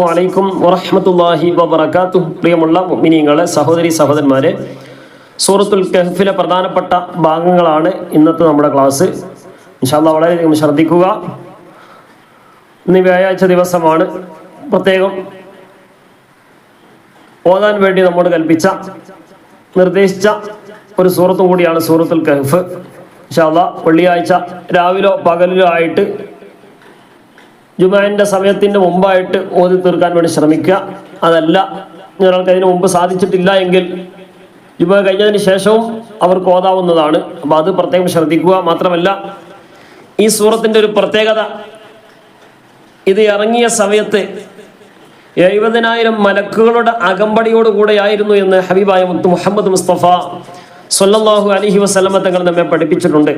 വലൈക്കും വറഹമത്തല്ലാഹി വബർക്കാത്തു പ്രിയമുള്ള മിനിങ്ങളെ സഹോദരി സഹോദരന്മാരെ സൂറത്തുൽ കഹഫിലെ പ്രധാനപ്പെട്ട ഭാഗങ്ങളാണ് ഇന്നത്തെ നമ്മുടെ ക്ലാസ്. ഇൻഷാല്ല വളരെയധികം ശ്രദ്ധിക്കുക. ഇന്ന് വ്യാഴാഴ്ച ദിവസമാണ്. പ്രത്യേകം ഓതാൻ വേണ്ടി നമ്മോട് കൽപ്പിച്ച നിർദ്ദേശിച്ച ഒരു സൂറത്തും കൂടിയാണ് സൂറത്തുൽ കഹഫ്. ഇൻഷാല്ല വെള്ളിയാഴ്ച രാവിലോ പകലിലോ ആയിട്ട് ജുമാന്റെ സമയത്തിന് മുമ്പായിട്ട് ഓതി തീർക്കാൻ വേണ്ടി ശ്രമിക്കുക. അതല്ല ഒരാൾക്ക് അതിന് മുമ്പ് സാധിച്ചിട്ടില്ല എങ്കിൽ ജുമ കഴിഞ്ഞതിന് ശേഷവും അവർക്ക് ഓതാവുന്നതാണ്. അപ്പോൾ അത് പ്രത്യേകം ശ്രദ്ധിക്കുക. മാത്രമല്ല ഈ സൂറത്തിന്റെ ഒരു പ്രത്യേകത ഇത് ഇറങ്ങിയ സമയത്ത് എഴുപതിനായിരം മലക്കുകളുടെ അകമ്പടിയോടുകൂടെയായിരുന്നു എന്ന് ഹബീബായ മുത്ത് മുഹമ്മദ് മുസ്തഫ സൊല്ലാഹു അലഹി വസ്ലമ തങ്ങൾ നമ്മെ പഠിപ്പിച്ചിട്ടുണ്ട്.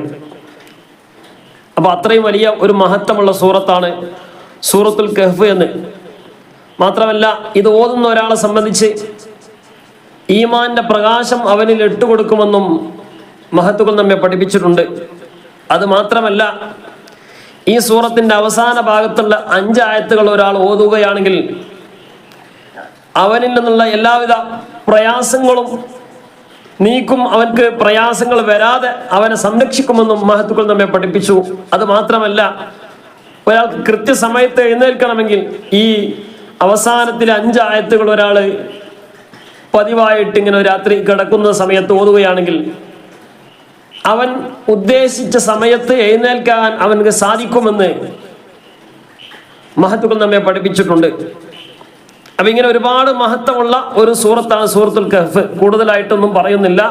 അപ്പൊ അത്രയും വലിയ ഒരു മഹത്വമുള്ള സൂറത്താണ് സൂറത്തുൽ കഹ്ഫ് എന്ന്. മാത്രമല്ല ഇത് ഓതുന്ന ഒരാളെ സംബന്ധിച്ച് ഈമാന്റെ പ്രകാശം അവനിൽ ഇട്ടുകൊടുക്കുമെന്നും മഹത്തുക്കൾ നമ്മെ പഠിപ്പിച്ചിട്ടുണ്ട്. അത് മാത്രമല്ല ഈ സൂറത്തിന്റെ അവസാന ഭാഗത്തുള്ള അഞ്ചായത്തുകൾ ഒരാൾ ഓതുകയാണെങ്കിൽ അവനിൽ നിന്നുള്ള എല്ലാവിധ പ്രയാസങ്ങളും നീക്കും അവൻക്ക് പ്രയാസങ്ങൾ വരാതെ അവനെ സംരക്ഷിക്കുമെന്നും മഹത്തുക്കൾ നമ്മെ പഠിപ്പിച്ചു. അത് മാത്രമല്ല ഒരാൾക്ക് കൃത്യസമയത്ത് എഴുന്നേൽക്കണമെങ്കിൽ ഈ അവസാനത്തിലെ അഞ്ചായത്തുകൾ ഒരാൾ പതിവായിട്ട് ഇങ്ങനെ രാത്രി കിടക്കുന്ന സമയത്ത് ഓതുകയാണെങ്കിൽ അവൻ ഉദ്ദേശിച്ച സമയത്ത് എഴുന്നേൽക്കാൻ അവനക്ക് സാധിക്കുമെന്ന് മഹത്തുക്കൾ നമ്മെ പഠിപ്പിച്ചിട്ടുണ്ട്. അപ്പൊ ഇങ്ങനെ ഒരുപാട് മഹത്വമുള്ള ഒരു സൂറത്താണ് സൂറത്തുൽ കഹഫ്. കൂടുതലായിട്ടൊന്നും പറയുന്നില്ല.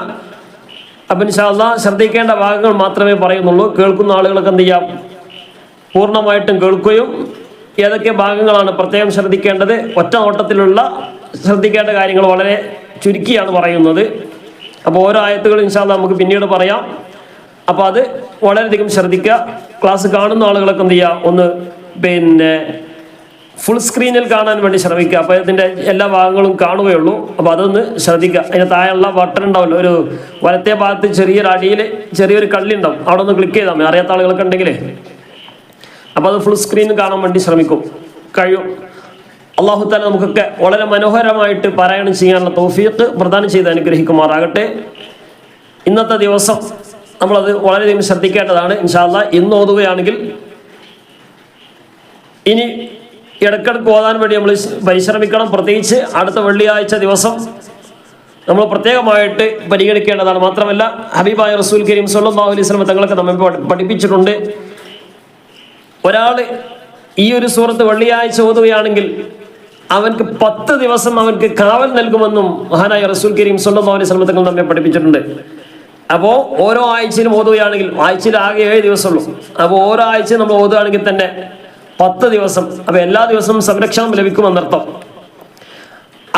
അപ്പം ഇൻഷാല്ല ശ്രദ്ധിക്കേണ്ട ഭാഗങ്ങൾ മാത്രമേ പറയുന്നുള്ളൂ. കേൾക്കുന്ന ആളുകൾക്ക് എന്ത് ചെയ്യാം? പൂർണമായിട്ടും കേൾക്കുകയും ഏതൊക്കെ ഭാഗങ്ങളാണ് പ്രത്യേകം ശ്രദ്ധിക്കേണ്ടത്? ഒറ്റ നോട്ടത്തിലുള്ള ശ്രദ്ധിക്കേണ്ട കാര്യങ്ങൾ വളരെ ചുരുക്കിയാണ് പറയുന്നത്. അപ്പോൾ ഓരോ ആയത്തുകൾ ഇൻഷാല്ല നമുക്ക് പിന്നീട് പറയാം. അപ്പോൾ അത് വളരെയധികം ശ്രദ്ധിക്കുക. ക്ലാസ് കാണുന്ന ആളുകളൊക്കെ എന്ത് ചെയ്യുക? ഒന്ന് പിന്നെ ഫുൾ സ്ക്രീനിൽ കാണാൻ വേണ്ടി ശ്രമിക്കുക. അപ്പോൾ ഇതിന്റെ എല്ലാ ഭാഗങ്ങളും കാണുകയുള്ളൂ. അപ്പോൾ അതൊന്ന് ശ്രദ്ധിക്കുക. അതിന് താഴെയുള്ള ബട്ടൺ ഉണ്ടാവില്ല ഒരു വലത്തെ ഭാഗത്ത് ചെറിയൊരു അടിയിൽ ചെറിയൊരു കള്ളി ഉണ്ടാവും. അവിടെ ഒന്ന് ക്ലിക്ക് ചെയ്താൽ മതി. അറിയാത്ത ആളുകളൊക്കെ ഉണ്ടെങ്കിലേ. അപ്പോൾ അത് ഫുൾ സ്ക്രീനിൽ കാണാൻ വേണ്ടി ശ്രമിക്കും. കഴിയും. അള്ളാഹു താല നമുക്കൊക്കെ വളരെ മനോഹരമായിട്ട് പാരായണം ചെയ്യാനുള്ള തോഫിയത്ത് പ്രദാനം ചെയ്ത് അനുഗ്രഹിക്കുമാറാകട്ടെ. ഇന്നത്തെ ദിവസം നമ്മളത് വളരെയധികം ശ്രദ്ധിക്കേണ്ടതാണ്. ഇൻഷാല്ല ഇന്ന് ഓതുകയാണെങ്കിൽ ഇനി ഇടക്കിടക്ക് ഓതാൻ വേണ്ടി നമ്മൾ പരിശ്രമിക്കണം. പ്രത്യേകിച്ച് അടുത്ത വെള്ളിയാഴ്ച ദിവസം നമ്മൾ പ്രത്യേകമായിട്ട് പരിഗണിക്കേണ്ടതാണ്. മാത്രമല്ല ഹബീബായ റസൂൽ കരീം സല്ലല്ലാഹു അലൈഹി വസല്ലം തങ്ങളൊക്കെ നമ്മെ പഠിപ്പിച്ചിട്ടുണ്ട്. ഒരാൾ ഈ ഒരു സൂറത്ത് വെള്ളിയാഴ്ച ഓതുകയാണെങ്കിൽ അവൻക്ക് പത്ത് ദിവസം അവൻക്ക് കാവൽ നൽകുമെന്നും മഹാനായ റസൂൽ കരീം സല്ലല്ലാഹു അലൈഹി തങ്ങൾ നമ്മെ പഠിപ്പിച്ചിട്ടുണ്ട്. അപ്പോൾ ഓരോ ആഴ്ചയിലും ഓതുകയാണെങ്കിൽ ആഴ്ചയിൽ ആകെ ഏഴ് ദിവസമുള്ളൂ. അപ്പോൾ ഓരോ ആഴ്ചയും നമ്മൾ ഓതുകയാണെങ്കിൽ തന്നെ പത്ത് ദിവസം. അപ്പോൾ എല്ലാ ദിവസവും സംരക്ഷണം ലഭിക്കുമെന്നർത്ഥം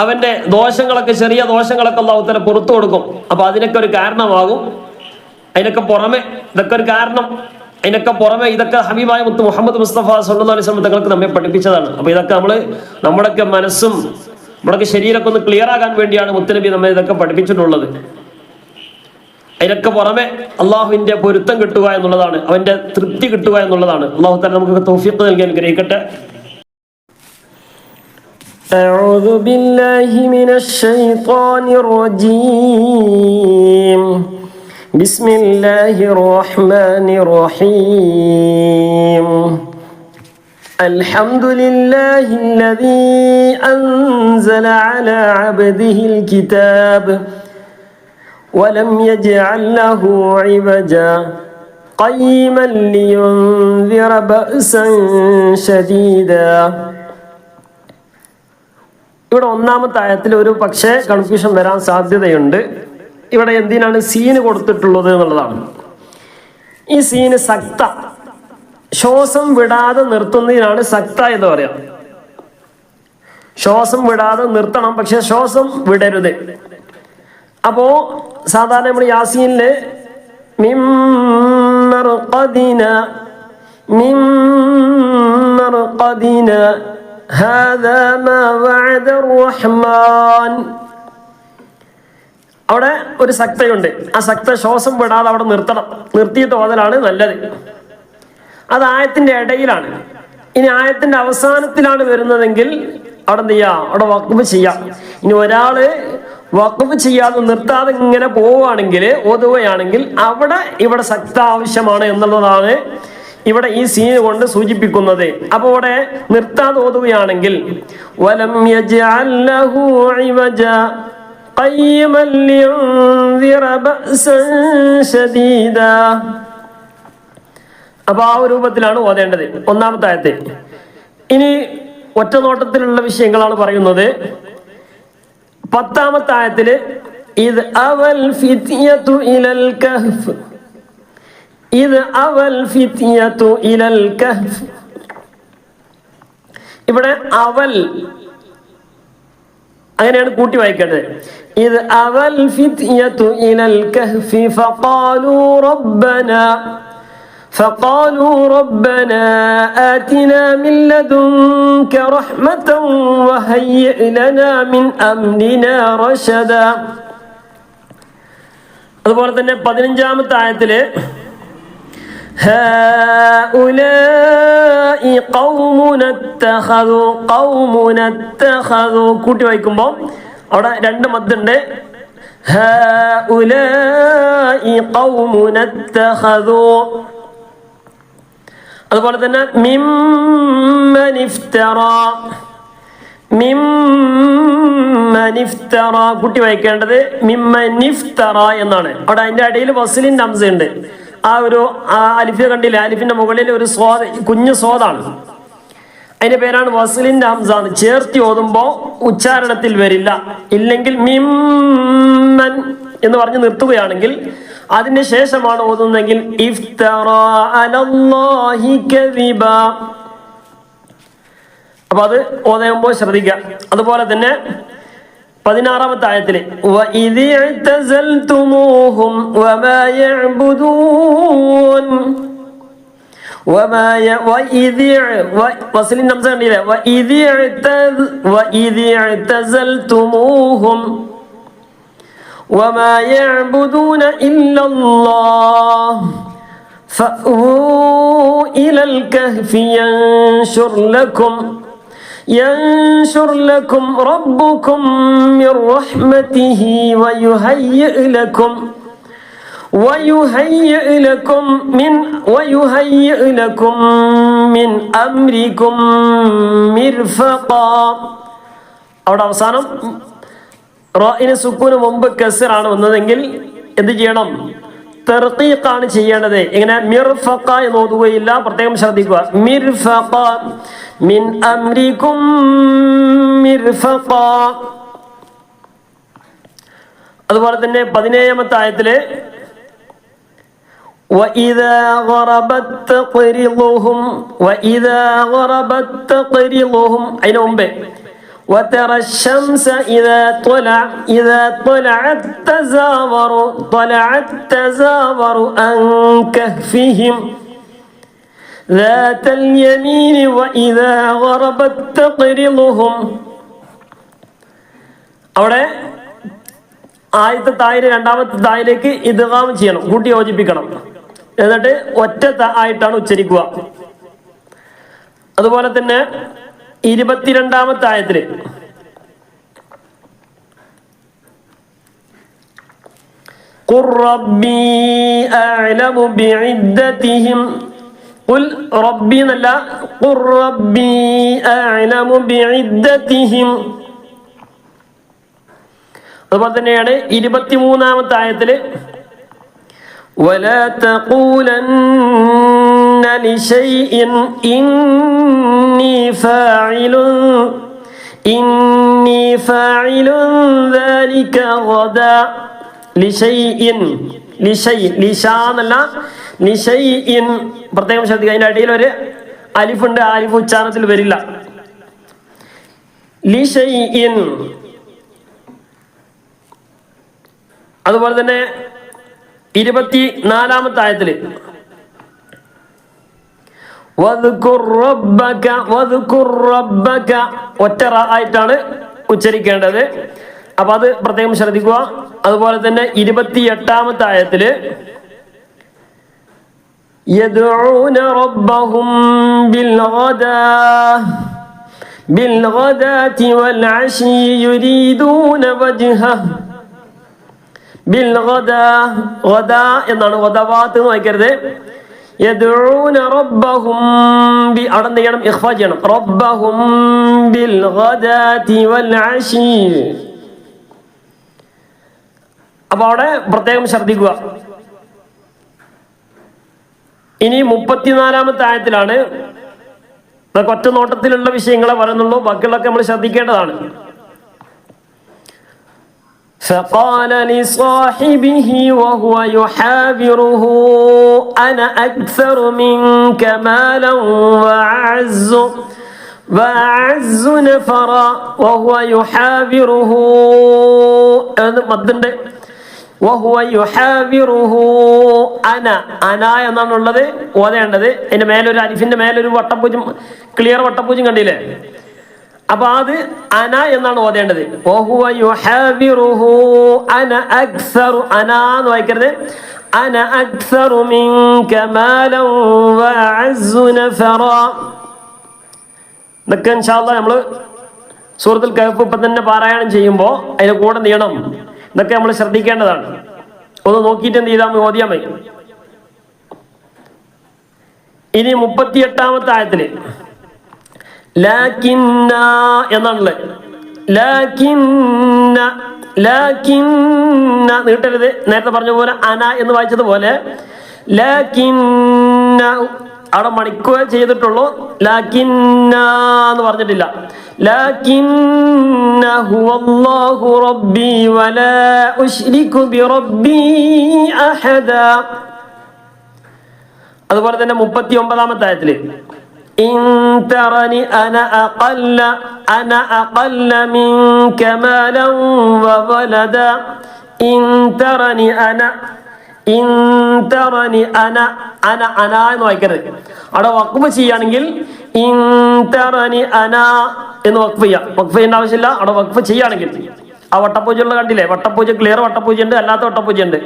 അവന്റെ ദോഷങ്ങളൊക്കെ ചെറിയ ദോഷങ്ങളൊക്കെ അള്ളാഹുത്തല പുറത്തു കൊടുക്കും. അപ്പോൾ അതിനൊക്കെ ഒരു കാരണമാകും. അതിനൊക്കെ പുറമെ ഇതൊക്കെ ഒരു കാരണം. അതിനൊക്കെ പുറമെ ഇതൊക്കെ ഹബീബായ മുത്ത് മുഹമ്മദ് മുസ്തഫ സല്ലല്ലാഹു അലൈഹി വസല്ലം തങ്ങൾക്ക് നമ്മെ പഠിപ്പിച്ചതാണ് അപ്പൊ ഇതൊക്കെ നമ്മൾ നമ്മുടെയൊക്കെ മനസ്സും നമ്മുടെയൊക്കെ ശരീരമൊക്കെ ഒന്ന് ക്ലിയർ ആകാൻ വേണ്ടിയാണ് മുത്തനബി നമ്മെ ഇതൊക്കെ പഠിപ്പിച്ചിട്ടുള്ളത് അതിനൊക്കെ പുറമെ അള്ളാഹുവിന്റെ പൊരുത്തം കിട്ടുക എന്നുള്ളതാണ് അവന്റെ തൃപ്തി കിട്ടുക എന്നുള്ളതാണ് അള്ളാഹു തന്നെ നമുക്ക് തൗഫീഖ് നൽകി അനുഗ്രഹിക്കട്ടെ أعوذ بالله من الشيطان الرجيم بسم الله الرحمن الرحيم الحمد لله الذي أنزل على عبده الكتاب ولم يجعل له عوجا قيما لينذر بأسا شديدا ഇവിടെ ഒന്നാമത്തെ ആയത്തിൽ ഒരു പക്ഷേ കൺഫ്യൂഷൻ വരാൻ സാധ്യതയുണ്ട് ഇവിടെ എന്തിനാണ് സീന് കൊടുത്തിട്ടുള്ളത് എന്നുള്ളതാണ് ഈ സീന് സക്ത ശ്വാസം വിടാതെ നിർത്തുന്നതിനാണ് സക്ത എന്ന് പറയാം ശ്വാസം വിടാതെ നിർത്തണം പക്ഷെ ശ്വാസം വിടരുത് അപ്പോ സാധാരണ നമ്മൾ യാസീനില് മിമ്മർഖദിന മിമ്മർഖദിന هذا ما وعد الرحمن അവിടെ ഒരു സക്തയുണ്ട്. ആ സക്ത ശ്വാസം വിടാതെ അവിടെ നിർത്തണം. നിർത്തിയിട്ട് ഓതലാണ് നല്ലത്. അത് ആയത്തിന്റെ ഇടയിലാണ്. ഇനി ആയത്തിന്റെ അവസാനത്തിലാണ് വരുന്നതെങ്കിൽ അവിടെ എന്ത് ചെയ്യാം? അവിടെ വക്കുപ്പ് ചെയ്യാം. ഇനി ഒരാൾ വക്കുപ്പ് ചെയ്യാതെ നിർത്താതെ ഇങ്ങനെ പോവുകയാണെങ്കിൽ ഓതുകയാണെങ്കിൽ അവിടെ ഇവിടെ സക്ത ആവശ്യമാണ് എന്നുള്ളതാണ് ഇവിടെ ഈ സീൻ കൊണ്ട് സൂചിപ്പിക്കുന്നത്. അപ്പൊ ഇവിടെ നിർത്താതെ ഓതുകയാണെങ്കിൽ വലം قيما لينذر بأسا شديدا അപ്പൊ ആ ഒരു രൂപത്തിലാണ് ഓതേണ്ടത് ഒന്നാമത്തെ ആയത്തെ ഇനി ഒറ്റ നോട്ടത്തിലുള്ള വിഷയങ്ങളാണ് പറയുന്നത് പത്താമത്തെ ആയത്തില് ഇത് അവൽ ഫിത്യതു ഇലൽ കഹ്ഫ് ഇത് അവൽ ഫിത്യതു ഇലൽ കഹ്ഫ് ഇവിടെ അവൽ അങ്ങനെയാണ് കൂട്ടി വായിക്കേണ്ടത് ഇത് അവൽ ഫിത്യതു ഇലൽ കഹ്ഫി ഫഖാലു റബ്ബന فقالوا ربنا آتنا من لدنك رحمة وهيئ لنا من أمرنا رشدا അതുപോലെ തന്നെ പതിനഞ്ചാമത്തെ ആയത്തില് هؤلاء قومنا اتخذوا قومنا اتخذوا കൂട്ടി വായിക്കുമ്പോൾ അവിടെ രണ്ട് മദ്ണ്ട് അതുപോലെ തന്നെ കുട്ടി വായിക്കേണ്ടത് മിമ്മനിഫ്തറ എന്നാണ്. അവിടെ അതിന്റെ അടിയിൽ വസലിൻ ഹംസ ഉണ്ട്. ആ ഒരു അലിഫ കണ്ടില്ല? അലിഫിന്റെ മുകളിൽ ഒരു സ്വാദ് കുഞ്ഞു സ്വാദാണ്. അതിന്റെ പേരാണ് വസലിന്റെ ഹംസ എന്ന് ചേർത്തി ഓതുമ്പോ ഉച്ചാരണത്തിൽ വരില്ല ഇല്ലെങ്കിൽ മിമ്മൻ എന്ന് പറഞ്ഞ് നിർത്തുകയാണെങ്കിൽ അതിന് ശേഷമാണ് ഓതുന്നതെങ്കിൽ ഇഫ്തറ അലല്ലാഹി കദിബ അപ്പൊ അത് ഓതുമ്പോൾ ശ്രദ്ധിക്കുക അതുപോലെ തന്നെ പതിനാറാമത്തെ ആയത്തില് وَإِذِ اعْتَزَلْتُمُوهُمْ وَمَا يَعْبُدُونَ اعتز... وإذ اعتزلتموهم. وما يعبدون إلا الله. فأووا إلى الكهف ينشر لكم. ينشر لكم ربكم من رحمته ويهيئ لكم. ويهيئ لكم من ويهيئ لكم من أمركم مرفقا അവിടെ അവസാനം റോയിന് സുക്കൂന് മുമ്പ് കസറാണ് വന്നതെങ്കിൽ എന്ത് ചെയ്യണം തെർക്കീഖാണ് ചെയ്യേണ്ടത് ഇങ്ങനെ മിർഫക്ക എന്ന് ഓതുകയില്ല പ്രത്യേകം ശ്രദ്ധിക്കുക മിർഫക്ക മിൻ അംരിക്കും മിർഫക്ക അതുപോലെ തന്നെ പതിനേഴാമത്തെ ആയത്തില് وإذا غربت تقرضهم وإذا غربت تقرضهم أين هم به وترى الشمس إذا طلع إذا طلعت تزاور طلعت تزاور عن كهفهم ذات اليمين وإذا غربت تقرضهم അവിടെ ആദ്യത്തെ തായില് രണ്ടാമത്തെ തായിലേക്ക് ഇദ്ഗാം ചെയ്യണം കൂട്ടി യോജിപ്പിക്കണം എന്നിട്ട് ഒറ്റ ത ആയിട്ടാണ് ഉച്ചരിക്കുക അതുപോലെ തന്നെ ഇരുപത്തിരണ്ടാമത്തെ ആയത്തില് قل ربي أعلم بعدتهم قل ربي എന്നല്ല قل ربي أعلم بعدتهم അതുപോലെ തന്നെയാണ് ഇരുപത്തിമൂന്നാമത്തെ ആയത്തില് ولا تقولن لشيء إني فاعل إني فاعل ذلك غدا لشيء لشيء لشا എന്നല്ല ലിഷൈഇൻ പ്രത്യേകം ശ്രദ്ധിക്കുക അതിന്റെ അടിയിൽ ഒരു അലിഫുണ്ട് ആ അലിഫ് ഉച്ചാരണത്തിൽ വരില്ല ലിഷൈഇൻ അതുപോലെ തന്നെ ഇരുപത്തി നാലാമത്തെ ആയത്തില് വദ്കുർ റബ്ബക വദ്കുർ റബ്ബക ഒറ്റ റ ആയിട്ടാണ് ഉച്ചരിക്കേണ്ടത് അപ്പൊ അത് പ്രത്യേകം ശ്രദ്ധിക്കുക അതുപോലെ തന്നെ ഇരുപത്തി എട്ടാമത്തെ ആയത്തില് يدعون ربهم بالغداة بالغداة والعشي يريدون وجهه ബിൽ എന്നാണ് എന്ന് വായിക്കരുത്. അവിടെ റബ്ബഹും ബിൽ വൽ പ്രത്യേകം ശ്രദ്ധിക്കുക. ഇനി മുപ്പത്തിനാലാമത്തെ ആയത്തിലാണ്. ഒറ്റ നോട്ടത്തിലുള്ള വിഷയങ്ങളെ വരുന്നുള്ളൂ ബാക്കിയുള്ളതൊക്കെ നമ്മൾ ശ്രദ്ധിക്കേണ്ടതാണ്. فقال لصاحبه وهو يحاوره أنا أكثر منك مالا وأعز وأعز نفرا وهو يحاوره മദ്ദുണ്ട് വഹുവ യുഹാവിറുഹു അന അന എന്നാണുള്ളത് ഓതേണ്ടത് അതിന്റെ മേലൊരു അരിഫിന്റെ മേലൊരു വട്ടപ്പൂജം ക്ലിയർ വട്ടപ്പൂജം കണ്ടില്ലേ അപ്പൊ അത് അന എന്നാണ് ഓതേണ്ടത്. അന അക്സറു. അന എന്ന് വായിക്കരുത്. അന അക്സറു ഇതൊക്കെ നമ്മൾ സൂറത്തുൽ കഹഫ് ഇപ്പൊ തന്നെ പാരായണം ചെയ്യുമ്പോൾ അതിന് കൂടെ നീണം. ഇതൊക്കെ നമ്മൾ ശ്രദ്ധിക്കേണ്ടതാണ്. ഒന്ന് നോക്കിയിട്ട് എന്ത് ചെയ്താൽ ഓതിയാൽ മതി. ഇനി മുപ്പത്തിയെട്ടാമത്തെ ആയത്തിൽ ലാക്കിന്ന എന്നാണുള്ളത്. ലാക്കിന്ന ലാക്കിന്ന നീട്ടരുത്. നേരത്തെ പറഞ്ഞ പോലെ അന എന്ന് വായിച്ചതുപോലെ ലാക്കിന്ന അവിടെ മണിക്കുക ചെയ്തിട്ടുള്ളൂ. ലാക്കിന്ന എന്ന് പറഞ്ഞിട്ടില്ല. ലാക്കിന്ന ഹുവല്ലാഹു റബ്ബി വലാ ഉശ്രികു ബിറബ്ബി അഹദ. അതുപോലെ തന്നെ മുപ്പത്തി ഒമ്പതാമത്തെ ആയത്തിൽ. إن ترني أنا أقل أنا أقل منك مالا وولدا إن ترني أنا إن ترني أنا أنا أنا എന്ന് വായിക്കരുത് അവിടെ വഖഫ് ചെയ്യുകയാണെങ്കിൽ ഇൻ തറനി അന എന്ന് വഖഫ് ചെയ്യാം വഖഫ് ചെയ്യേണ്ട ആവശ്യമില്ല അവിടെ വഖഫ് ചെയ്യുകയാണെങ്കിൽ ആ വട്ടപ്പൂജ ഉള്ള കണ്ടില്ലേ വട്ടപ്പൂജ ക്ലിയർ വട്ടപ്പൂജ ഉണ്ട് അല്ലാത്ത വട്ടപ്പൂജ ഉണ്ട്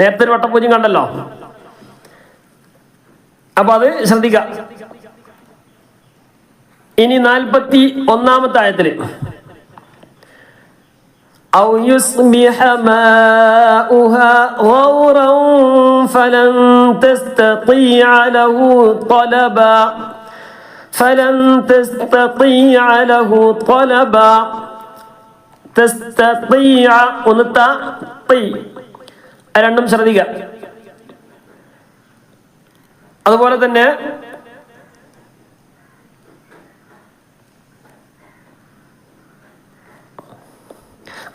നേരത്തെ ഒരു വട്ടപ്പൂജ കണ്ടല്ലോ അപ്പൊ അത് ശ്രദ്ധിക്കാം ഇനി നാൽപ്പത്തി ഒന്നാമത്തെ ആയത്തില് أو يصبح ماؤها غورا فلن تستطيع له طلبا فلن تستطيع له طلبا تستطيع ഒന്നുത്ത തി രണ്ടും ശ്രദ്ധിക്കുക അതുപോലെ തന്നെ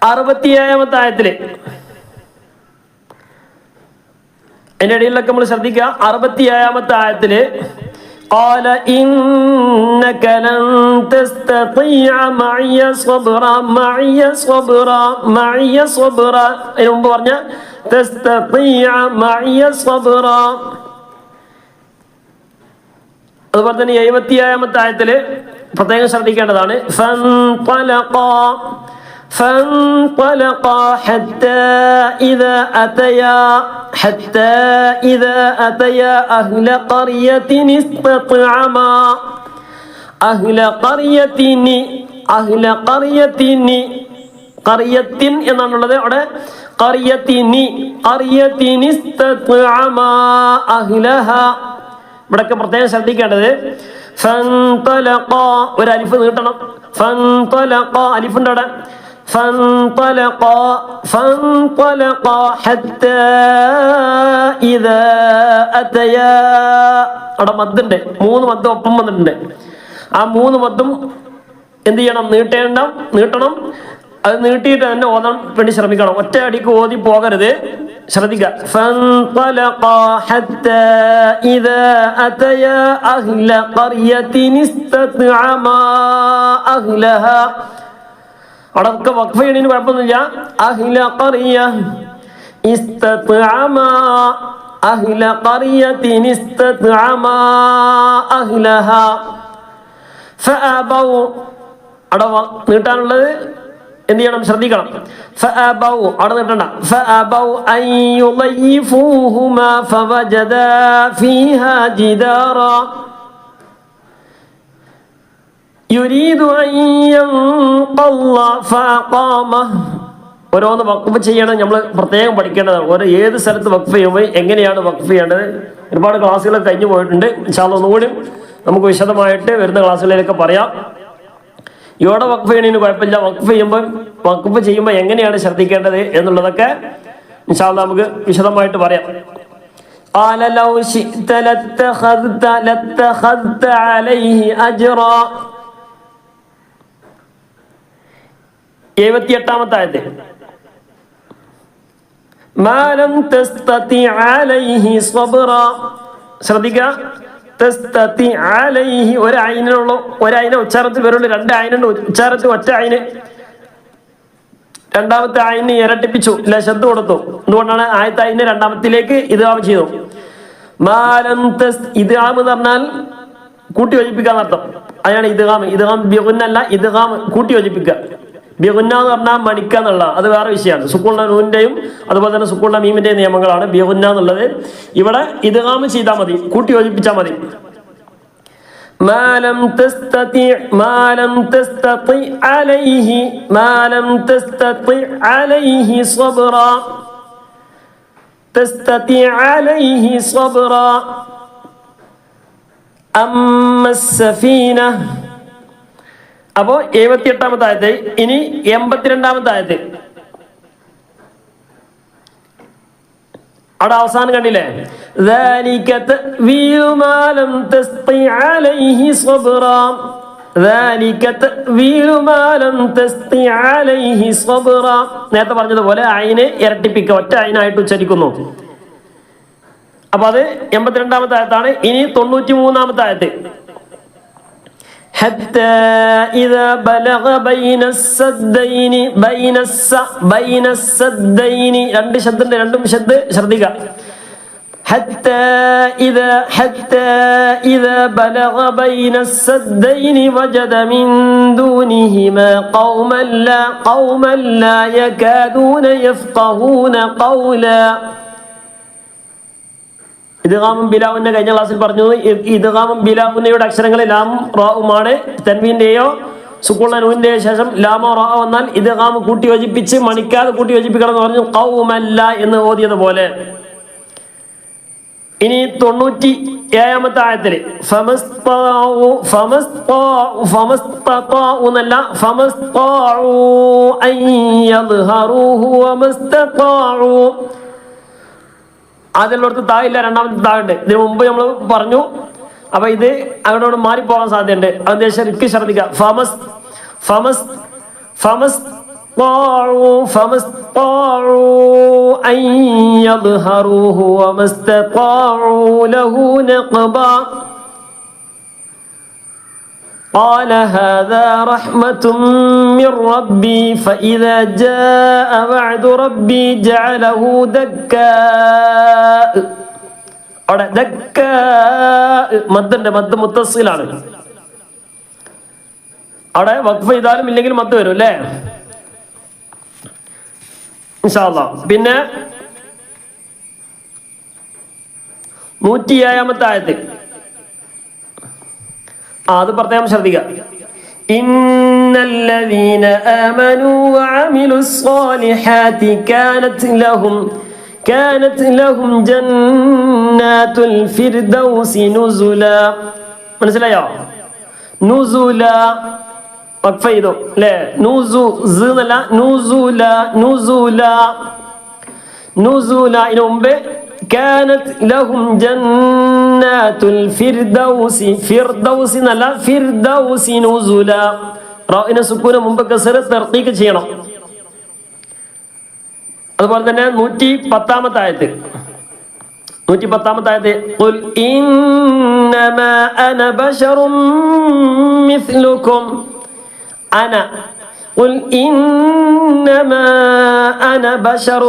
അറുപത്തിയേഴാമത്തെ ആയത്തില് അതിന്റെ ഇടയിലൊക്കെ നമ്മൾ ശ്രദ്ധിക്കുക അറുപത്തിയേഴാമത്തെ ആയത്തില് قال إنك لن تستطيع معي صبرا معي صبرا معي صبرا അതിന് മുമ്പ് പറഞ്ഞ تستطيع معي صبرا അതുപോലെ തന്നെ എഴുപത്തിയേഴാമത്തെ ആയത്തില് പ്രത്യേകം ശ്രദ്ധിക്കേണ്ടതാണ് فانطلقا فانطلقا حتى إذا أتيا حتى إذا أتيا أهل قرية استطعما أهل قرية أهل قرية قرية എന്നാണുള്ളത് അവിടെ قرية قرية استطعما أهلها ഇവിടൊക്കെ പ്രത്യേകം ശ്രദ്ധിക്കേണ്ടത് فانطلقا ഒരു അലിഫ് നീട്ടണം فانطلقا അലിഫുണ്ട് അവിടെ فانطلقا فانطلقا حتى إذا أتيا അവിടെ മദ്ദുണ്ട് മൂന്ന് മദ്ദം ഒപ്പം വന്നിട്ടുണ്ട് ആ മൂന്ന് മദ്ദും എന്ത് ചെയ്യണം നീട്ടേണ്ട നീട്ടണം അത് നീട്ടിയിട്ട് തന്നെ ഓതാൻ വേണ്ടി ശ്രമിക്കണം ഒറ്റ അടിക്ക് ഓതി പോകരുത് ശ്രദ്ധിക്കുക فانطلقا حتى إذا أتيا أهل قرية استطعما أهلها അവിടെ ഒക്കെ കുഴപ്പമൊന്നുമില്ല. അഹില ഖറിയ അഹില ഖറിയത്തിൻ ഫഅബൗ. അവിടെ നീട്ടാനുള്ളത് എന്ത് ചെയ്യണം? ശ്രദ്ധിക്കണം. ഫഅബൗ. അവിടെ നീട്ടണ്ട. ഫഅബൗ ഫവജദ ഫീഹാ يريد أن ينقض فأقامه ഓരോന്ന് വഖഫ് ചെയ്യണം നമ്മൾ പ്രത്യേകം പഠിക്കേണ്ടതാണ് ഓരോ ഏത് സ്ഥലത്ത് വഖഫ് ചെയ്യുമ്പോൾ എങ്ങനെയാണ് വഖഫ് ചെയ്യേണ്ടത് ഒരുപാട് ക്ലാസ്സുകൾ കഴിഞ്ഞു പോയിട്ടുണ്ട് ഇൻഷാല്ല ഒന്നുകൂടി നമുക്ക് വിശദമായിട്ട് വരുന്ന ക്ലാസ്സുകളിലൊക്കെ പറയാം ഇവിടെ വഖഫ് ചെയ്യണതിന് കുഴപ്പമില്ല വഖഫ് ചെയ്യുമ്പോൾ വഖഫ് ചെയ്യുമ്പോൾ എങ്ങനെയാണ് ശ്രദ്ധിക്കേണ്ടത് എന്നുള്ളതൊക്കെ ഇൻഷാല്ല നമുക്ക് വിശദമായിട്ട് പറയാം قال لو شئت لاتخذت لاتخذت عليه أجرا ആയത്ത് തസ്തതി അലൈഹി സ്വബ്റ. ശ്രദ്ധിക്കുക ഒരു അയിനുള്ള ഒരു അയിന ഉച്ചാരത്തിൽ വരുള്ളൂ. രണ്ട് അയിനുണ്ട് ഉച്ചാരത്തിൽ ഒറ്റ അയിന് രണ്ടാമത്തെ ആയിന് ഇരട്ടിപ്പിച്ചു. ഇല്ല ശബ്ദ കൊടുത്തു. എന്തുകൊണ്ടാണ് ആയത്തെ ആയിന് രണ്ടാമത്തിലേക്ക് ഇത് ഇതാം ചെയ്തു? മാലം തസ് ഇതാം എന്ന് പറഞ്ഞാൽ കൂട്ടി യോജിപ്പിക്കാന്നർത്ഥം അതാണ് ഇദ്ഗാം ഇദ്ഗാം ബിഗുന്നല്ല ഇദ്ഗാം കൂട്ടി യോജിപ്പിക്കുക. ബിഗുന്ന എന്ന് പറഞ്ഞാൽ മണിക്ക എന്നുള്ള അത് വേറെ വിഷയമാണ് സുക്കൂളിന്റെ നൂന്റെയും അതുപോലെ തന്നെ സുക്കൂളിന്റെ മീമിന്റെയും നിയമങ്ങളാണ് ബിഗുന്ന എന്നുള്ളത് ഇവിടെ ഇദ്ഗാം ചെയ്താൽ മതി കൂട്ടി യോജിപ്പിച്ചാൽ മതി ما لم تستطع ما لم تستطع عليه ما لم تستطع عليه صبرا تستطيع عليه صبرا أما السفينة അപ്പോ എഴുപത്തി എട്ടാമത്തെ ആയത്ത് ഇനി എൺപത്തിരണ്ടാമത്തെ ആയത്ത് അവിടെ അവസാനം കണ്ടില്ലേ? നേരത്തെ പറഞ്ഞതുപോലെ അയിന് ഇരട്ടിപ്പിക്ക ഒറ്റ അയിനായിട്ട് ഉച്ചരിക്കുന്നു. അപ്പൊ അത് എൺപത്തിരണ്ടാമത്തെ ആയത്താണ് ഇനി തൊണ്ണൂറ്റി മൂന്നാമത്തെ ആയത്ത് حتى إذا بلغ بين السدين بين الس بين السدين രണ്ട് ശബ്ദണ്ട് രണ്ടും ശബ്ദ ശ്രദ്ധിക്കുക حتى إذا حتى إذا بلغ بين السدين وجد من دونهما قوما لا قوما لا يكادون يفقهون قولا ഇദ്ഗാമും ബിലാവുന്ന കഴിഞ്ഞ ക്ലാസ്സിൽ പറഞ്ഞു ഇദ്ഗാമും ബിലാവുന്നയുടെ അക്ഷരങ്ങൾ ലാം റാവുമാണ് തൻവീന്റെയോ സുക്കുള്ളനൂന്റെ ശേഷം ലാമോ റാ വന്നാൽ ഇദ്ഗാം കൂട്ടി യോജിപ്പിച്ച് മണിക്കാതെ കൂട്ടി യോജിപ്പിക്കണം എന്ന് പറഞ്ഞു കൗമല്ല എന്ന് ഓതിയത് പോലെ ഇനി തൊണ്ണൂറ്റി ഏഴാമത്തെ ഫമസ്തതാഉ എന്നല്ല ഫമസ്താഉ അൻ യദ്ഹറൂഹു വമസ്തതാഉ അതിലുള്ളടത്ത് താഴില്ല രണ്ടാമത്തെ താഴുണ്ട് ഇതിനു മുമ്പ് നമ്മൾ പറഞ്ഞു അപ്പൊ ഇത് അങ്ങോട്ട് മാറിപ്പോകാൻ സാധ്യതയുണ്ട് അതിന്റെ ശരിക്കും ശ്രദ്ധിക്കുക ഫമസ് ഫമസ് ഫമസ് طاعوا فما استطاعوا أن يظهروه وما استطاعوا له نقبا قال هذا رحمة من ربي فإذا جاء وعد ربي جعله دكاء അവിടെ ദക്ക മദ്ദുണ്ട് മദ് മുത്തസിലാണ് അവിടെ വഖഫ് ചെയ്താലും ഇല്ലെങ്കിൽ മദ് വരും അല്ലേ ഇൻഷാല്ല പിന്നെ നൂറ്റി ഏഴാമത്തെ ആയത്ത് ആ അത് പ്രത്യേകം ശ്രദ്ധിക്കുക إن الذين آمنوا وعملوا الصالحات كانت لهم كانت لهم جنات الفردوس نزلا മനസ്സിലായോ നുസുല വഖഫ് ചെയ്തു അല്ലേ നുസു സ് എന്നല്ല നുസുല നുസുല നുസുല ഇതിനു മുമ്പ് كانت لهم جنات الفردوس فردوس എന്നല്ല ഫിർദൗസി നുസുല റാഇന സുക്കൂന മുമ്പ് കസറ തർക്കീക്ക് ചെയ്യണം അതുപോലെ തന്നെ നൂറ്റി പത്താമത്തെ ആയത്ത് നൂറ്റി പത്താമത്തെ ആയത്ത് ഖുൽ ഇന്നമാ അന ബശറും മിസ്ലുക്കും അന قل إنما أنا بشر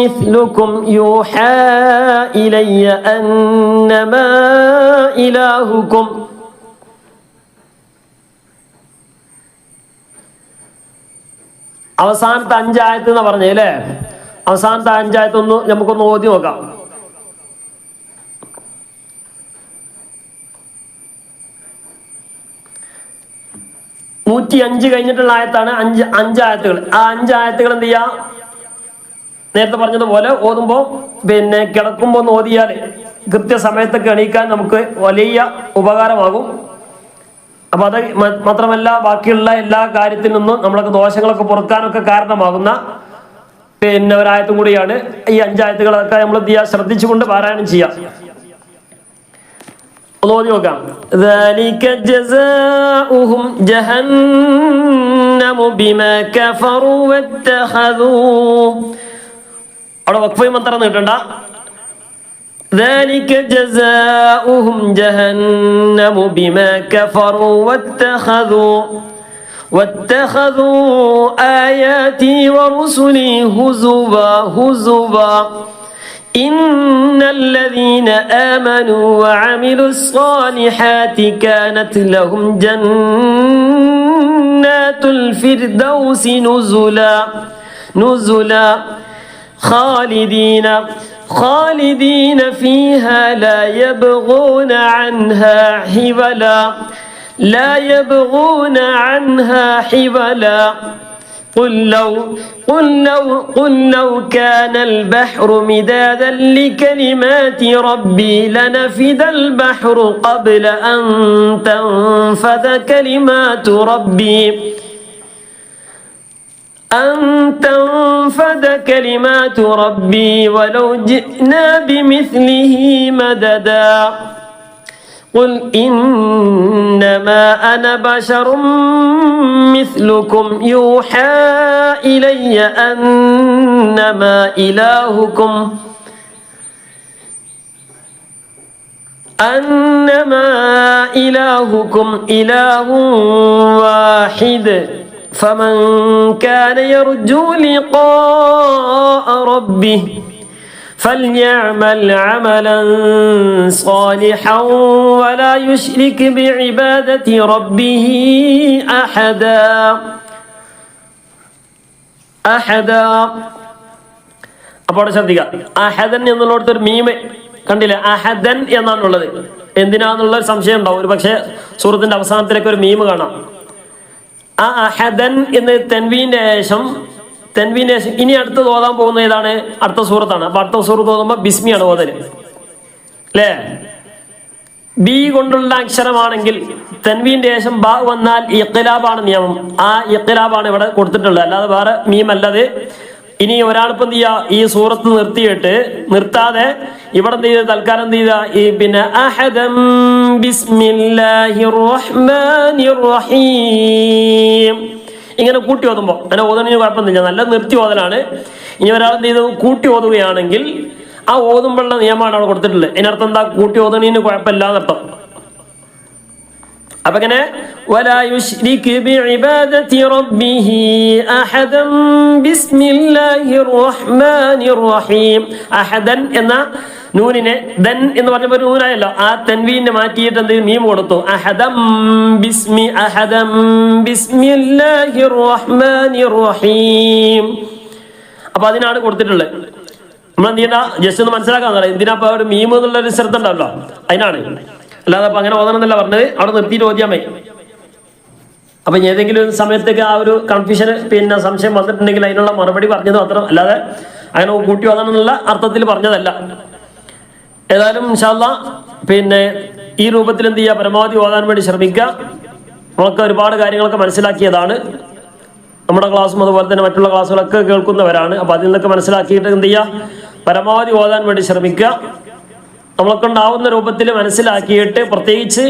مثلكم يوحى إلي أنما إلهكم അവസാനത്തെ അഞ്ചായത്ത് എന്ന് പറഞ്ഞേ അല്ലേ അവസാനത്തെ അഞ്ചായത്ത് ഒന്ന് നമുക്കൊന്ന് ഓതി നോക്കാം നൂറ്റി അഞ്ച് കഴിഞ്ഞിട്ടുള്ള ആയത്താണ് അഞ്ച് അഞ്ചായത്തുകൾ ആ അഞ്ചായത്തുകൾ എന്ത് ചെയ്യാ? നേരത്തെ പറഞ്ഞതുപോലെ ഓതുമ്പോൾ പിന്നെ കിടക്കുമ്പോൾ ഒന്ന് ഓതിയാൽ കൃത്യസമയത്തൊക്കെ എണീക്കാൻ നമുക്ക് വലിയ ഉപകാരമാകും. അപ്പൊ അത് മാത്രമല്ല ബാക്കിയുള്ള എല്ലാ കാര്യത്തിൽ നിന്നും നമ്മളൊക്കെ ദോഷങ്ങളൊക്കെ പുറക്കാനൊക്കെ കാരണമാകുന്ന പിന്നെ ഒരായത്തും കൂടിയാണ്. ഈ അഞ്ചായത്തുകളൊക്കെ നമ്മൾ എന്ത് ശ്രദ്ധിച്ചുകൊണ്ട് പാരായണം ചെയ്യാം. ഒന്ന് ഓതി നോക്കാം ذلك جزاؤهم جهنم بما كفروا واتخذوا അവിടെ വക്ഫയും മന്ത്രം നീട്ടണ്ട ذلك جزاؤهم جهنم بما كفروا واتخذوا واتخذوا آياتي ورسلي هزوا هزوا إن الذين آمنوا وعملوا الصالحات كانت لهم جنات الفردوس نزلا نزلا. خالدين خالدين فيها لا يبغون عنها حولا لا يبغون عنها حولا قل لو قل لو قل لو كان البحر مدادا لكلمات ربي لنفد البحر قبل أن تنفذ كلمات ربي. أن تنفذ كلمات ربي ولو جئنا بمثله مددا. قل إنما أنا بشر مثلكم يوحى إلي أنما إلهكم أنما إلهكم إله واحد فمن كان يرجو لقاء ربه فليعمل عملا صالحا ولا يشرك بعبادة ربه أحدا أحدا അപ്പോൾ അവിടെ ശ്രദ്ധിക്കുക അഹദൻ എന്നുള്ളിടത്ത് ഒരു മീമ് കണ്ടില്ലേ അഹദൻ എന്നാണുള്ളത് എന്തിനാന്നുള്ള ഒരു സംശയം ഉണ്ടാവും ഒരു പക്ഷേ സൂറത്തിന്റെ അവസാനത്തിലേക്ക് ഒരു മീമ് കാണാം ആ അഹദൻ എന്ന് തെൻവീന്റെ ശേഷം തെൻവീന്റെ ശേഷം ഇനി അടുത്തത് ഓതാൻ പോകുന്ന ഏതാണ്? അടുത്ത സൂറത്താണ്. അപ്പൊ അടുത്ത സൂറത്ത് ഓതുമ്പോൾ ബിസ്മിയാണ് ഓതൽ. അല്ലേ ബി കൊണ്ടുള്ള അക്ഷരമാണെങ്കിൽ തെൻവീന്റെ ശേഷം ബാ വന്നാൽ ഇഖ്ലാബാണ് നിയമം. ആ ഇഖ്ലാബാണ് ഇവിടെ കൊടുത്തിട്ടുള്ളത്. അല്ലാതെ വേറെ മീം മീമല്ലത്. ഇനി ഒരാളിപ്പം എന്ത് ചെയ്യുക ഈ സൂറത്ത് നിർത്തിയിട്ട് നിർത്താതെ ഇവിടെ എന്ത് ചെയ്ത് തൽക്കാലം എന്ത് ചെയ്ത? ഈ പിന്നെ അഹദം ബിസ്മില്ലാഹിർ റഹ്മാനിർ റഹീം. ഇങ്ങനെ കൂട്ടി ഓതുമ്പോൾ അങ്ങനെ ഓതണതിന് കുഴപ്പമൊന്നുമില്ല. നല്ല നിർത്തി ഓതലാണ്. ഇനി ഒരാൾ എന്ത് ചെയ്തു? കൂട്ടി ഓതുകയാണെങ്കിൽ ആ ഓതുമ്പോഴുള്ള നിയമമാണ് അവിടെ കൊടുത്തിട്ടുള്ളത്. ഇതിനർത്ഥം എന്താ? കൂട്ടി ഓതണീന് കുഴപ്പമില്ല എന്നർത്ഥം. അപ്പൊ ഇങ്ങനെ എന്ന നൂനിനെ ദൻ എന്ന് പറഞ്ഞപ്പോ ഒരു നൂനായല്ലോ ആ തൻവീനെ മാറ്റിയിട്ട് എന്ത്? മീം കൊടുത്തു. അഹദം ബിസ്മി അഹദം ബിസ്മില്ലാഹിർ റഹ്മാനിർ റഹീം. അപ്പൊ അതിനാണ് കൊടുത്തിട്ടുള്ളത്. നമ്മൾ എന്ത് ചെയ്യണ്ട ജസ്റ്റ് ഒന്ന് മനസ്സിലാക്കാൻ പറയാം. എന്തിനാ അപ്പൊ ഒരു മീം എന്നുള്ള ഒരു ശ്രദ്ധ ഉണ്ടല്ലോ അതിനാണ്. അല്ലാതെ അപ്പൊ അങ്ങനെ ഓതണം എന്നല്ല പറഞ്ഞത്. അവിടെ നിർത്തിയിട്ട് ഓതിയാൽ മതി. അപ്പൊ ഏതെങ്കിലും സമയത്തേക്ക് ആ ഒരു കൺഫ്യൂഷൻ പിന്നെ സംശയം വന്നിട്ടുണ്ടെങ്കിൽ അതിനുള്ള മറുപടി പറഞ്ഞത് മാത്രം. അല്ലാതെ അങ്ങനെ കൂട്ടി ഓതണം എന്നുള്ള അർത്ഥത്തിൽ പറഞ്ഞതല്ല. ഏതായാലും ഇൻഷാല്ല പിന്നെ ഈ രൂപത്തിൽ എന്ത് ചെയ്യുക പരമാവധി ഓതാൻ വേണ്ടി ശ്രമിക്കുക. നമ്മളൊക്കെ ഒരുപാട് കാര്യങ്ങളൊക്കെ മനസ്സിലാക്കിയതാണ്. നമ്മുടെ ക്ലാസ്സും അതുപോലെ തന്നെ മറ്റുള്ള ക്ലാസ്സുകളൊക്കെ കേൾക്കുന്നവരാണ്. അപ്പോൾ അതിൽ നിന്നൊക്കെ മനസ്സിലാക്കിയിട്ട് എന്ത് ചെയ്യുക പരമാവധി ഓതാൻ വേണ്ടി ശ്രമിക്കുക. നമ്മളൊക്കെ ഉണ്ടാവുന്ന രൂപത്തിൽ മനസ്സിലാക്കിയിട്ട് പ്രത്യേകിച്ച്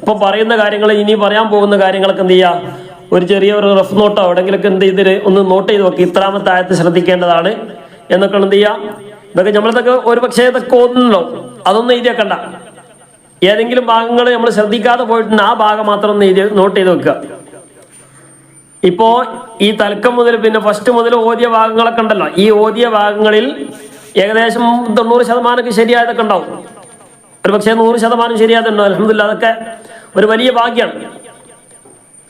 ഇപ്പൊ പറയുന്ന കാര്യങ്ങൾ ഇനി പറയാൻ പോകുന്ന കാര്യങ്ങളൊക്കെ എന്ത് ചെയ്യുക ഒരു ചെറിയ ഒരു റഫ് നോട്ടോ എവിടെങ്കിലൊക്കെ എന്ത് ചെയ്തിട്ട് ഒന്ന് നോട്ട് ചെയ്ത് നോക്കി. ഇത്രാമത്തെ ആയത്ത് ശ്രദ്ധിക്കേണ്ടതാണ്. എന്നൊക്കെ എന്ത് ചെയ്യുക ഇതൊക്കെ നമ്മളിതൊക്കെ ഒരു പക്ഷേ ഇതൊക്കെ ഓതുന്നല്ലോ അതൊന്നും എഴുതി വെക്കണ്ട. ഏതെങ്കിലും ഭാഗങ്ങൾ നമ്മൾ ശ്രദ്ധിക്കാതെ പോയിട്ടുണ്ട് ആ ഭാഗം മാത്രം ഒന്ന് എഴുതി നോട്ട് ചെയ്ത് വെക്കുക. ഇപ്പോ ഈ തലക്കം മുതൽ പിന്നെ ഫസ്റ്റ് മുതൽ ഓതിയ ഭാഗങ്ങളൊക്കെ ഉണ്ടല്ലോ. ഈ ഓതിയ ഭാഗങ്ങളിൽ ഏകദേശം തൊണ്ണൂറ് ശതമാനമൊക്കെ ശരിയായതൊക്കെ ഉണ്ടാവും. ഒരു പക്ഷേ നൂറ് ശതമാനം ശരിയായതുണ്ടോ. അലഹമില്ല അതൊക്കെ ഒരു വലിയ ഭാഗ്യമാണ്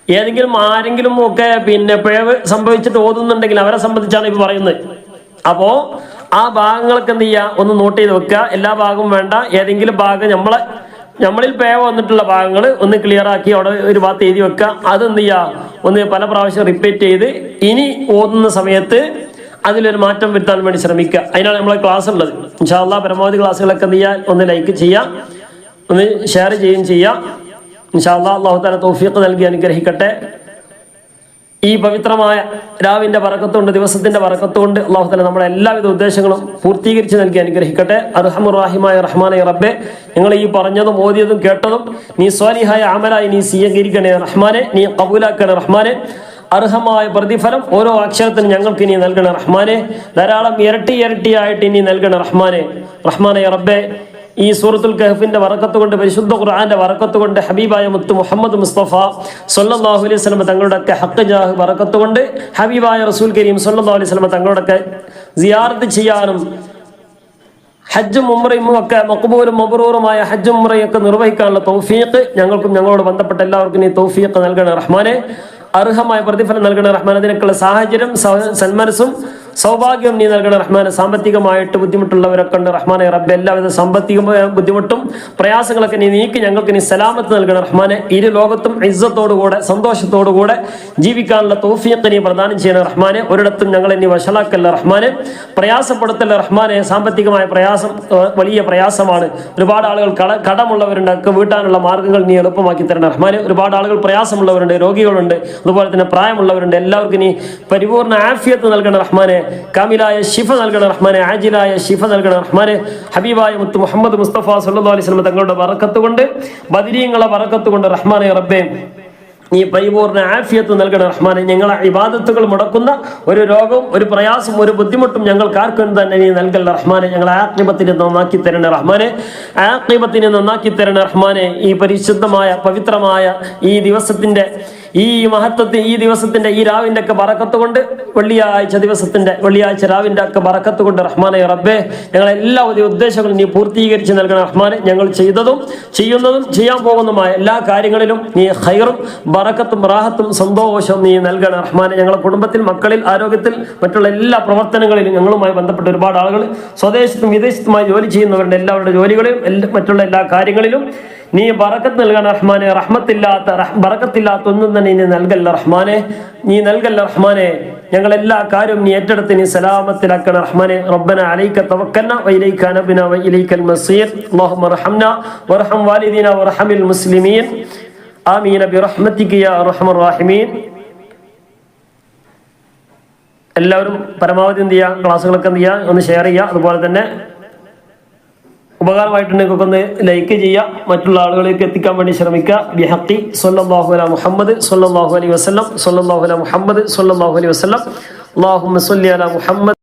ഏതെങ്കിലും ആരെങ്കിലും ഒക്കെ പിന്നെ പിഴവ് സംഭവിച്ചിട്ട് ഓതുന്നുണ്ടെങ്കിൽ അവരെ സംബന്ധിച്ചാണ് ഇപ്പൊ പറയുന്നത്. അപ്പോ ആ ഭാഗങ്ങളൊക്കെ എന്ത് ചെയ്യുക ഒന്ന് നോട്ട് ചെയ്ത് വെക്കുക. എല്ലാ ഭാഗവും വേണ്ട. ഏതെങ്കിലും ഭാഗം നമ്മളെ നമ്മളിൽ പേ വന്നിട്ടുള്ള ഭാഗങ്ങൾ ഒന്ന് ക്ലിയർ ആക്കി അവിടെ ഒരു ഭാഗത്ത് എഴുതി വെക്കുക. അതെന്ത് ചെയ്യുക ഒന്ന് പല പ്രാവശ്യം റിപ്പീറ്റ് ചെയ്ത് ഇനി ഓതുന്ന സമയത്ത് അതിലൊരു മാറ്റം വരുത്താൻ വേണ്ടി ശ്രമിക്കുക. അതിനാണ് നമ്മളെ ക്ലാസ് ഉള്ളത്. ഇൻഷാല്ല പരമാവധി ക്ലാസ്സുകളൊക്കെ എന്ത് ചെയ്യാൻ ഒന്ന് ലൈക്ക് ചെയ്യാം. ഒന്ന് ഷെയർ ചെയ്യുകയും ചെയ്യാം. ഇൻഷാല്ലാ അള്ളാഹു താല തൗഫീഖ് നൽകി അനുഗ്രഹിക്കട്ടെ. ഈ പവിത്രമായ രാവിന്റെ വറക്കത്തുകൊണ്ട് ദിവസത്തിന്റെ വറക്കത്തുകൊണ്ട് അള്ളാഹു തല നമ്മുടെ എല്ലാവിധ ഉദ്ദേശങ്ങളും പൂർത്തീകരിച്ച് നൽകി അനുഗ്രഹിക്കട്ടെ. അർഹമുറാഹിമായ റഹ്മാനെ റബ്ബെ. നിങ്ങൾ ഈ പറഞ്ഞതും ഓതിയതും കേട്ടതും നീ സ്വാലിഹായ അമലായി നീ സ്വീകരിക്കണേ റഹ്മാനെ നീ കബൂലാക്കണേ റഹ്മാനെ. അർഹമായ പ്രതിഫലം ഓരോ അക്ഷരത്തിനും ഞങ്ങൾക്ക് ഇനി നൽകണേ റഹ്മാനെ. ധാരാളം ഇരട്ടി ഇരട്ടിയായിട്ട് ഇനി നൽകണേ റഹ്മാനെ. റഹ്മാനെ റബ്ബെ ഈ സൂറത്തുൽ കഹഫിന്റെ വറക്കത്ത് കൊണ്ട് പരിശുദ്ധ ഖുർആന്റെ വറക്കത്ത് കൊണ്ട് ഹബീബായ മുത്ത് മുഹമ്മദ് മുസ്തഫ സല്ലല്ലാഹു അലൈഹി വസല്ലം തങ്ങളുടെ ഒക്കെ ഹക്ക് ജാഹ് വറക്കത്ത് കൊണ്ട് ഹബീബായ റസൂൽ കരീം സല്ലല്ലാഹു അലൈഹി വസല്ലം തങ്ങളുടെ ഒക്കെ സിയാറത്ത് ചെയ്യാനും ഹജ്ജും ഉംറയും ഒക്കെ മക്ബൂലും മബറൂറുമായ ഹജ്ജും ഒക്കെ നിർവഹിക്കാനുള്ള തൗഫീഖ് ഞങ്ങൾക്കും ഞങ്ങളോട് ബന്ധപ്പെട്ട എല്ലാവർക്കും ഈ തൗഫീഖ് നൽകണേ റഹ്മാനെ. അർഹമായ പ്രതിഫലം നൽകണേ റഹ്മാൻ അതിനൊക്കെയുള്ള സാഹചര്യം സന്മനസ്സും സൗഭാഗ്യം നീ നൽകണ റഹ്മാനെ. സാമ്പത്തികമായിട്ട് ബുദ്ധിമുട്ടുള്ളവരൊക്കെ ഉണ്ട് റഹ്മാനെ റബ്ബെ എല്ലാവിധ സാമ്പത്തിക ബുദ്ധിമുട്ടും പ്രയാസങ്ങളൊക്കെ നീ നീക്കി ഞങ്ങൾക്ക് നീ സലാമത്ത് നൽകണ റഹ്മാനെ. ഇരു ലോകത്തും ഇസ്സത്തോടുകൂടെ സന്തോഷത്തോടുകൂടെ ജീവിക്കാനുള്ള തൗഫീഖ് നീ പ്രദാനം ചെയ്യണ റഹ്മാനെ. ഒരിടത്തും ഞങ്ങൾ ഇനി വഷളാക്കല്ല റഹ്മാനെ. പ്രയാസപ്പെടുത്തല്ല റഹ്മാനെ. സാമ്പത്തികമായ പ്രയാസം വലിയ പ്രയാസമാണ്. ഒരുപാട് ആളുകൾ കട കടമുള്ളവരുണ്ട്. ഒക്കെ വീട്ടാനുള്ള മാർഗങ്ങൾ നീ എളുപ്പമാക്കി തരണം റഹ്മാനെ. ഒരുപാട് ആളുകൾ പ്രയാസമുള്ളവരുണ്ട് രോഗികളുണ്ട്. അതുപോലെ തന്നെ പ്രായമുള്ളവരുണ്ട്. എല്ലാവർക്കും നീ പരിപൂർണ ആഫിയത്ത് നൽകണ റഹ്മാനെ. കാമിലായ ഷിഫ നൽകണ റഹ്മാനെ ആജിലായ ഷിഫ നൽകണ റഹ്മാനെ ഹബീബായ മുത്ത് മുഹമ്മദ് മുസ്തഫ സല്ലല്ലാഹു അലൈഹി സ്വലം തങ്ങളുടെ വറക്കത്ത് കൊണ്ട് ബദിരീങ്ങളെ വറക്കത്ത് കൊണ്ട് റഹ്മാനെ റബ്ബേ നീ പരിപൂർണ ആഫിയത്ത് നൽകണ റഹ്മാനെ ഞങ്ങളെ ഇബാദത്തുകൾ മുടക്കുന്ന ഒരു രോഗവും ഒരു പ്രയാസം ഒരു ബുദ്ധിമുട്ടും ഞങ്ങൾക്ക് ആർക്കും തന്നെ നീ നൽകല്ല റഹ്മാനെ ഞങ്ങളെ ആത്മീപത്തിനെ നന്നാക്കി തരണ റഹ്മാനെ ആത്മീപത്തിനെ നന്നാക്കി തരണ റഹ്മാനെ ഈ പരിശുദ്ധമായ പവിത്രമായ ഈ ദിവസത്തിന്റെ ഈ മഹത്വത്തിൽ ഈ ദിവസത്തിന്റെ ഈ രാവിന്റെ ഒക്കെ പറക്കത്ത് കൊണ്ട് വെള്ളിയാഴ്ച ദിവസത്തിന്റെ വെള്ളിയാഴ്ച രാവിന്റെ ഒക്കെ പറക്കത്ത് കൊണ്ട് റഹ്മാനെ റബ്ബേ ഞങ്ങളെ എല്ലാ ഉദ്ദേശങ്ങളും നീ പൂർത്തീകരിച്ച് നൽകണം റഹ്മാനെ. ഞങ്ങൾ ചെയ്തതും ചെയ്യുന്നതും ചെയ്യാൻ പോകുന്നതുമായ എല്ലാ കാര്യങ്ങളിലും നീ ഹൈറും ബറക്കത്തും റാഹത്തും സന്തോഷവും നീ നൽകണം റഹ്മാനെ. ഞങ്ങളുടെ കുടുംബത്തിൽ മക്കളിൽ ആരോഗ്യത്തിൽ മറ്റുള്ള എല്ലാ പ്രവർത്തനങ്ങളിലും ഞങ്ങളുമായി ബന്ധപ്പെട്ട ഒരുപാട് ആളുകൾ സ്വദേശത്തും വിദേശത്തുമായി ജോലി ചെയ്യുന്നവരുടെ എല്ലാവരുടെ ജോലികളിലും മറ്റുള്ള എല്ലാ കാര്യങ്ങളിലും നീ ബറക്കത്ത് നൽകണ റഹ്മാനെ. റഹ്മത്തില്ലാത്ത ബറക്കത്തില്ലാത്ത ഒന്നും തന്നെ നീ നൽകല്ല റഹ്മാനെ. നീ നൽകല്ല റഹ്മാനെ. ഞങ്ങൾ എല്ലാ കാര്യവും നീ ഏറ്റെടുത്ത് നീ സലാമത്തിലാക്കണ റഹ്മാനെ. റബ്ബന അലൈക്ക തവക്കന്ന വൈലൈക്ക നബിന വൈലൈക്കൽ മസീർ. അല്ലാഹുമ്മ റഹ്മന വറഹം വാലിദീന വർഹമിൽ മുസ്ലിമീൻ. ആമീന ബിറഹ്മത്തിക യാ റഹ്മൻ റഹീമീൻ. എല്ലാവരും പരമാവധി എന്ത് ചെയ്യുക ക്ലാസ്സുകളൊക്കെ എന്ത് ചെയ്യുക ഒന്ന് ഷെയർ ചെയ്യുക അതുപോലെ തന്നെ ഉപകാരമായിട്ടുണ്ടെങ്കിൽ ഒന്ന് ലൈക്ക് ചെയ്യുക മറ്റുള്ള ആളുകളിലേക്ക് എത്തിക്കാൻ വേണ്ടി ശ്രമിക്കുക. ബിഹക്കി സല്ലല്ലാഹു അല മുഹമ്മദ് സല്ലല്ലാഹു അലൈ വസ്ലം സല്ലല്ലാഹു അല മുഹമ്മദ് സല്ലല്ലാഹു അലൈ വസ്ലം അള്ളാഹു മുസ്ലി അല മുഹമ്മദ്.